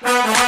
Bye.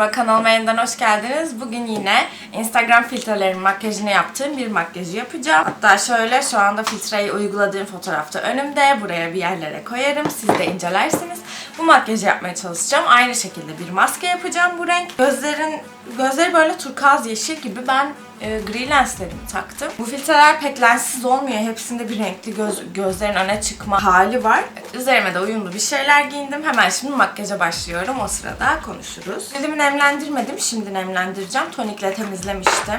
Merhaba, kanalıma yeniden hoş geldiniz. Bugün yine Instagram filtrelerimin makyajını yaptığım bir makyajı yapacağım. Hatta şöyle şu anda filtreyi uyguladığım fotoğrafta önümde. Buraya bir yerlere koyarım, siz de incelersiniz. Bu makyajı yapmaya çalışacağım. Aynı şekilde bir maske yapacağım bu renk. Gözlerin gözleri böyle turkuaz yeşil gibi. Ben e, gri lenslerimi taktım. Bu filtreler pek lenssiz olmuyor. Hepsinde bir renkli göz, gözlerin öne çıkma hali var. Üzerime de uyumlu bir şeyler giyindim. Hemen şimdi makyaja başlıyorum. O sırada konuşuruz. Cildimi nemlendirmedim. Şimdi nemlendireceğim. Tonikle temizlemiştim.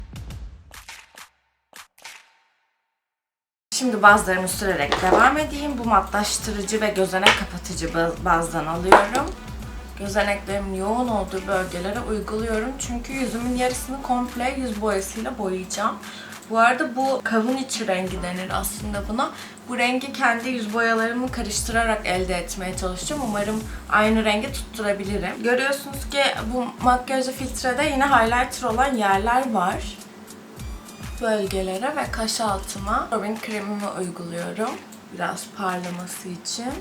Şimdi bazlarımı sürerek devam edeyim. Bu matlaştırıcı ve gözenek kapatıcı ba- bazdan alıyorum. Gözeneklerimin yoğun olduğu bölgelere uyguluyorum. Çünkü yüzümün yarısını komple yüz boyasıyla boyayacağım. Bu arada bu kavun içi rengi denir aslında buna. Bu rengi kendi yüz boyalarımı karıştırarak elde etmeye çalışacağım. Umarım aynı rengi tutturabilirim. Görüyorsunuz ki bu makyajlı filtrede yine highlighter olan yerler var bölgelere ve kaş altıma Robin kremimi uyguluyorum. Biraz parlaması için.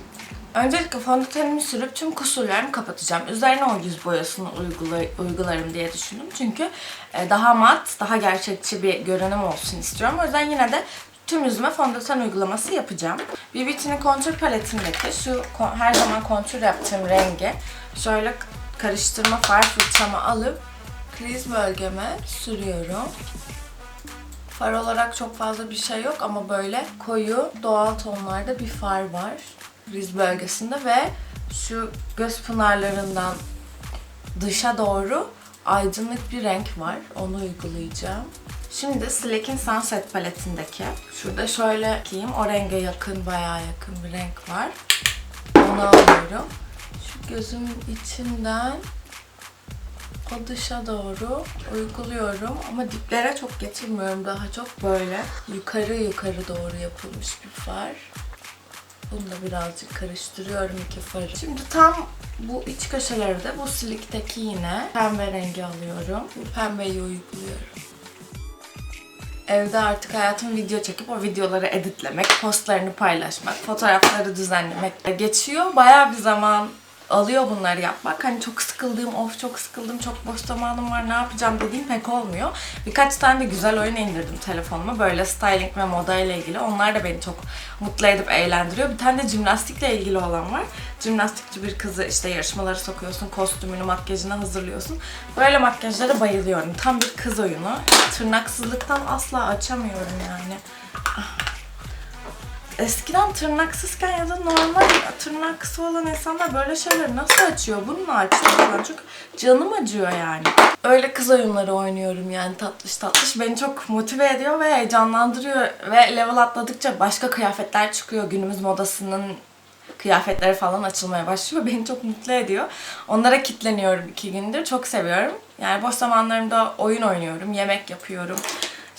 Öncelikle fondötenimi sürüp tüm kusurlarımı kapatacağım. Üzerine o yüz boyasını uygula- uygularım diye düşündüm. Çünkü e, daha mat, daha gerçekçi bir görünüm olsun istiyorum. O yüzden yine de tüm yüzüme fondöten uygulaması yapacağım. BB Beauty'nin kontür paletindeki şu her zaman kontür yaptığım rengi şöyle karıştırma far fırçamı alıp kriz bölgeme sürüyorum. Far olarak çok fazla bir şey yok ama böyle koyu doğal tonlarda bir far var. Riz bölgesinde ve şu göz pınarlarından dışa doğru aydınlık bir renk var. Onu uygulayacağım. Şimdi Slack'in Sunset paletindeki şurada şöyle diyeyim o renge yakın bayağı yakın bir renk var. Onu alıyorum. Şu gözümün içinden o dışa doğru uyguluyorum ama diplere çok getirmiyorum daha çok böyle yukarı yukarı doğru yapılmış bir far. Bunu da birazcık karıştırıyorum iki farı. Şimdi tam bu iç köşelerde bu silikteki yine pembe rengi alıyorum. Bu pembeyi uyguluyorum. Evde artık hayatım video çekip o videoları editlemek, postlarını paylaşmak, fotoğrafları düzenlemek geçiyor. Bayağı bir zaman alıyor bunları yapmak. Hani çok sıkıldığım, of çok sıkıldım, çok boş zamanım var, ne yapacağım dediğim pek olmuyor. Birkaç tane de güzel oyun indirdim telefonuma. Böyle styling ve moda ile ilgili. Onlar da beni çok mutlu edip eğlendiriyor. Bir tane de jimnastikle ilgili olan var. Jimnastikçi bir kızı işte yarışmalara sokuyorsun, kostümünü, makyajını hazırlıyorsun. Böyle makyajlara bayılıyorum. Tam bir kız oyunu. Tırnaksızlıktan asla açamıyorum yani. Eskiden tırnaksızken ya da normal tırnaksı olan insanlar böyle şeyleri nasıl açıyor? Bununla açıyor falan. Çok canım acıyor yani. Öyle kız oyunları oynuyorum yani tatlış tatlış. Beni çok motive ediyor ve heyecanlandırıyor. Ve level atladıkça başka kıyafetler çıkıyor. Günümüz modasının kıyafetleri falan açılmaya başlıyor. Beni çok mutlu ediyor. Onlara kitleniyorum iki gündür. Çok seviyorum. Yani boş zamanlarımda oyun oynuyorum, yemek yapıyorum.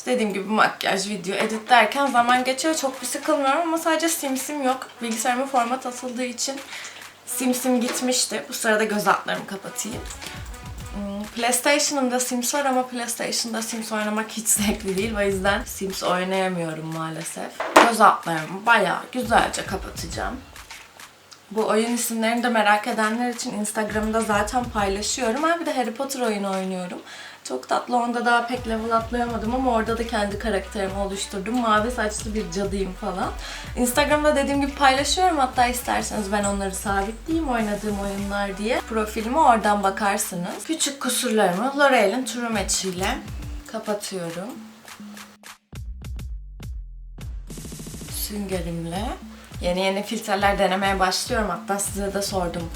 İşte dediğim gibi makyaj, video editlerken zaman geçiyor. Çok bir sıkılmıyorum ama sadece simsim yok. Bilgisayarıma format atıldığı için simsim gitmişti. Bu sırada göz altlarımı kapatayım. Hmm, PlayStation'ımda Sims var ama PlayStation'da Sims oynamak hiç zevkli değil. O yüzden Sims oynayamıyorum maalesef. Göz altlarımı bayağı güzelce kapatacağım. Bu oyun isimlerini de merak edenler için Instagram'da zaten paylaşıyorum. Ben bir de Harry Potter oyunu oynuyorum. Çok tatlı. Onda daha pek level atlayamadım ama orada da kendi karakterimi oluşturdum. Mavi saçlı bir cadıyım falan. Instagram'da dediğim gibi paylaşıyorum. Hatta isterseniz ben onları sabitleyeyim oynadığım oyunlar diye. Profilime oradan bakarsınız. Küçük kusurlarımı L'Oreal'in True Match ile kapatıyorum. Süngerimle yeni yeni filtreler denemeye başlıyorum. Hatta size de sordum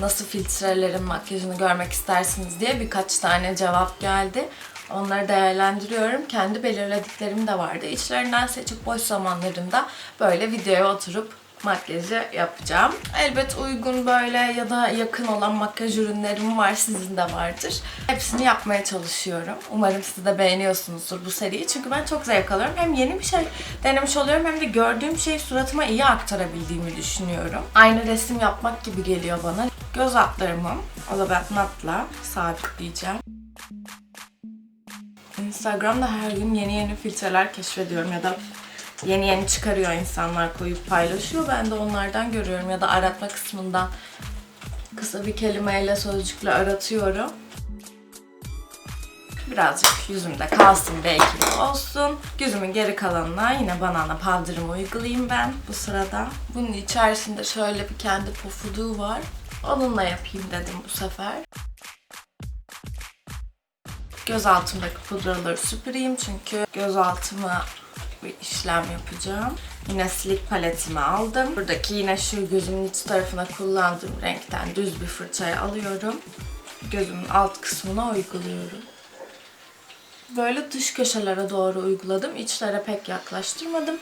nasıl filtrelerin makyajını görmek istersiniz diye birkaç tane cevap geldi. Onları değerlendiriyorum. Kendi belirlediklerim de vardı. İçlerinden seçip boş zamanlarımda böyle videoya oturup makyajı yapacağım. Elbet uygun böyle ya da yakın olan makyaj ürünlerim var. Sizin de vardır. Hepsini yapmaya çalışıyorum. Umarım siz de beğeniyorsunuzdur bu seriyi. Çünkü ben çok zevk alıyorum. Hem yeni bir şey denemiş oluyorum hem de gördüğüm şeyi suratıma iyi aktarabildiğimi düşünüyorum. Aynı resim yapmak gibi geliyor bana. Göz altlarımı Olabat Mat'la sabitleyeceğim. Instagram'da her gün yeni yeni filtreler keşfediyorum ya da yeni yeni çıkarıyor insanlar koyup paylaşıyor. Ben de onlardan görüyorum ya da aratma kısmından kısa bir kelimeyle sözcükle aratıyorum. Birazcık yüzümde kalsın belki olsun. Yüzümün geri kalanına yine banana powder'ımı uygulayayım ben bu sırada. Bunun içerisinde şöyle bir kendi pofuduğu var. Onunla yapayım dedim bu sefer. Göz altımdaki pudraları süpüreyim çünkü göz altıma bir işlem yapacağım. Yine silik paletimi aldım. Buradaki yine şu gözümün iç tarafına kullandığım renkten düz bir fırçayı alıyorum. Gözümün alt kısmına uyguluyorum. Böyle dış köşelere doğru uyguladım. İçlere pek yaklaştırmadım.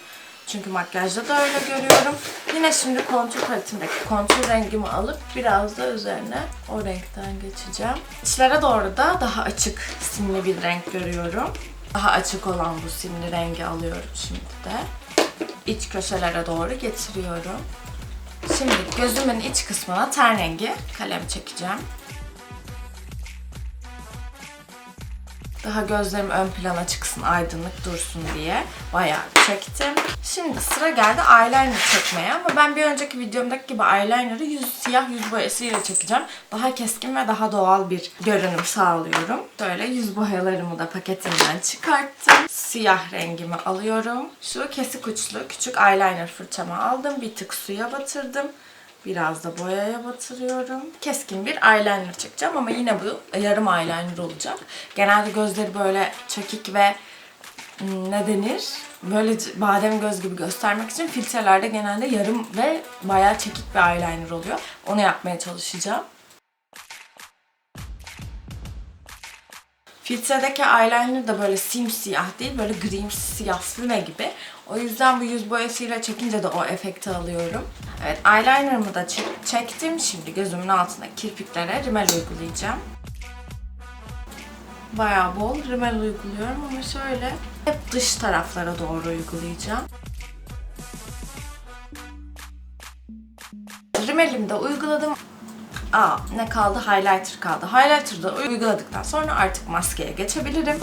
Çünkü makyajda da öyle görüyorum. Yine şimdi kontur paletimdeki kontur rengimi alıp biraz da üzerine o renkten geçeceğim. İçlere doğru da daha açık simli bir renk görüyorum. Daha açık olan bu simli rengi alıyorum şimdi de. İç köşelere doğru getiriyorum. Şimdi gözümün iç kısmına ten rengi kalem çekeceğim. Daha gözlerim ön plana çıksın, aydınlık dursun diye bayağı çektim. Şimdi sıra geldi eyeliner çekmeye ama ben bir önceki videomdaki gibi eyeliner'ı yüz, siyah yüz boyasıyla çekeceğim. Daha keskin ve daha doğal bir görünüm sağlıyorum. Böyle yüz boyalarımı da paketinden çıkarttım. Siyah rengimi alıyorum. Şu kesik uçlu küçük eyeliner fırçamı aldım. Bir tık suya batırdım. Biraz da boyaya batırıyorum. Keskin bir eyeliner çekeceğim ama yine bu yarım eyeliner olacak. Genelde gözleri böyle çekik ve hmm, ne denir? Böyle badem göz gibi göstermek için filtrelerde genelde yarım ve bayağı çekik bir eyeliner oluyor. Onu yapmaya çalışacağım. Filtredeki eyeliner da böyle simsiyah değil, böyle grimsi siyah füme gibi. O yüzden bu yüz boyasıyla çekince de o efekti alıyorum. Evet, eyelinerımı da çek- çektim. Şimdi gözümün altındaki kirpiklere rimel uygulayacağım. Bayağı bol rimel uyguluyorum ama şöyle hep dış taraflara doğru uygulayacağım. Rimelimi de uyguladım. Aa ne kaldı? Highlighter kaldı. Highlighter'ı da uyguladıktan sonra artık maskeye geçebilirim.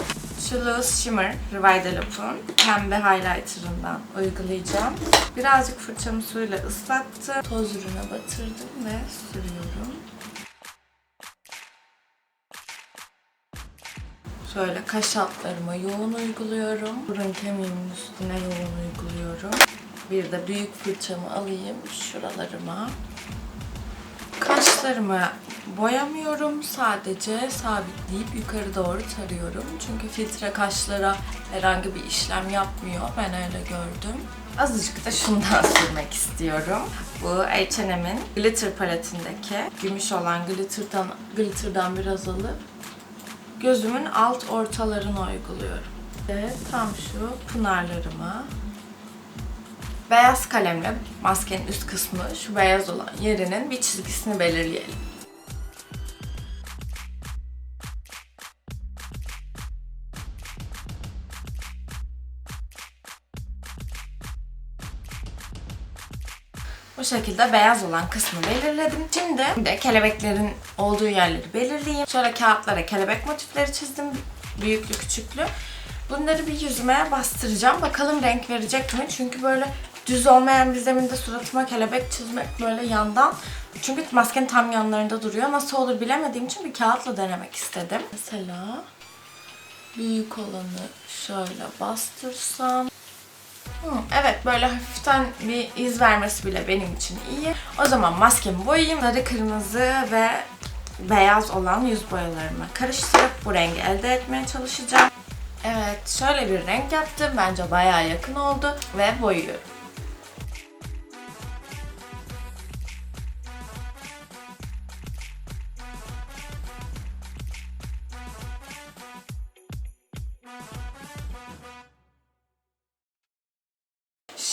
Şu Shimmer Revitaloop'un pembe highlighter'ından uygulayacağım. Birazcık fırçamı suyla ıslattım. Toz ürüne batırdım ve sürüyorum. Şöyle kaş altlarıma yoğun uyguluyorum. Burun kemiğimin üstüne yoğun uyguluyorum. Bir de büyük fırçamı alayım şuralarıma. Kaşlarımı boyamıyorum. Sadece sabitleyip yukarı doğru tarıyorum. Çünkü filtre kaşlara herhangi bir işlem yapmıyor. Ben öyle gördüm. Azıcık da şundan sürmek istiyorum. Bu H&M'in glitter paletindeki gümüş olan glitter'dan, glitter'dan biraz alıp gözümün alt ortalarına uyguluyorum. Ve tam şu pınarlarıma beyaz kalemle maskenin üst kısmı şu beyaz olan yerinin bir çizgisini belirleyelim. Bu şekilde beyaz olan kısmı belirledim. Şimdi de kelebeklerin olduğu yerleri belirleyeyim. Şöyle kağıtlara kelebek motifleri çizdim. Büyüklü küçüklü. Bunları bir yüzüme bastıracağım. Bakalım renk verecek mi? Çünkü böyle düz olmayan bir zeminde suratıma kelebek çizmek böyle yandan. Çünkü maskenin tam yanlarında duruyor. Nasıl olur bilemediğim için bir kağıtla denemek istedim. Mesela büyük olanı şöyle bastırsam. Hı, evet böyle hafiften bir iz vermesi bile benim için iyi. O zaman maskemi boyayayım. Sarı, kırmızı ve beyaz olan yüz boyalarımı karıştırıp bu rengi elde etmeye çalışacağım. Evet şöyle bir renk yaptım. Bence bayağı yakın oldu ve boyuyorum.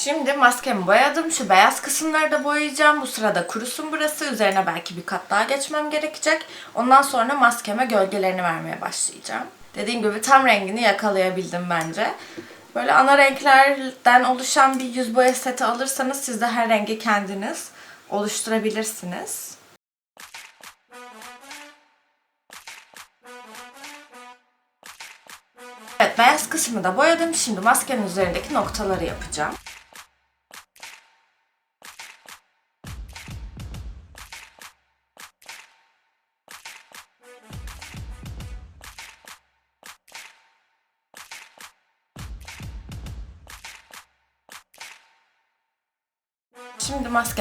Şimdi maskemi boyadım. Şu beyaz kısımları da boyayacağım. Bu sırada kurusun burası. Üzerine belki bir kat daha geçmem gerekecek. Ondan sonra maskeme gölgelerini vermeye başlayacağım. Dediğim gibi tam rengini yakalayabildim bence. Böyle ana renklerden oluşan bir yüz boya seti alırsanız siz de her rengi kendiniz oluşturabilirsiniz. Evet beyaz kısmı da boyadım. Şimdi maskenin üzerindeki noktaları yapacağım.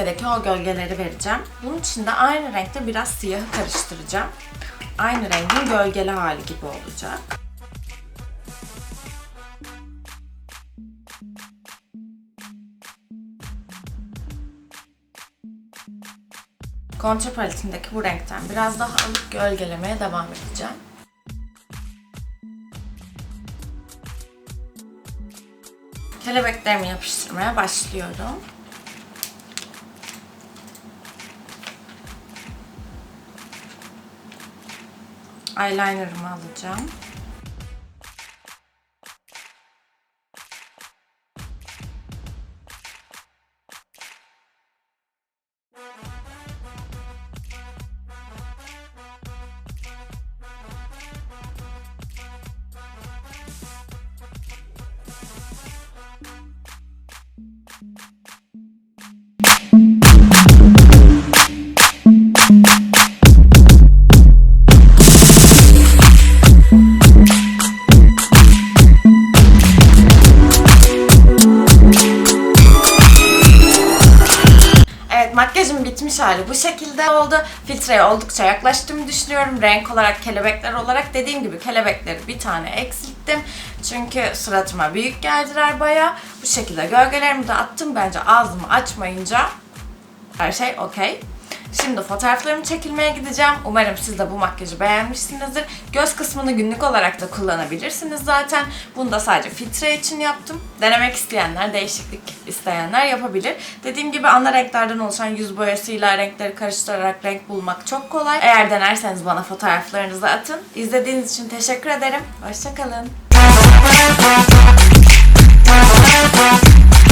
Şimdi maskedeki o gölgeleri vereceğim. Bunun için de aynı renkte biraz siyahı karıştıracağım. Aynı rengin gölgeli hali gibi olacak. Contour paletindeki bu renkten biraz daha alıp gölgelemeye devam edeceğim. Kelebeklerimi yapıştırmaya başlıyorum. Eyelinerımı alacağım. Bitmiş hali bu şekilde oldu. Filtreye oldukça yaklaştığımı düşünüyorum. Renk olarak, kelebekler olarak dediğim gibi kelebekleri bir tane eksilttim. Çünkü suratıma büyük geldiler baya. Bu şekilde gölgelerimi de attım. Bence ağzımı açmayınca her şey okey. Şimdi fotoğraflarımı çekilmeye gideceğim. Umarım siz de bu makyajı beğenmişsinizdir. Göz kısmını günlük olarak da kullanabilirsiniz zaten. Bunu da sadece filtre için yaptım. Denemek isteyenler, değişiklik isteyenler yapabilir. Dediğim gibi ana renklerden oluşan yüz boyasıyla renkleri karıştırarak renk bulmak çok kolay. Eğer denerseniz bana fotoğraflarınızı atın. İzlediğiniz için teşekkür ederim. Hoşçakalın.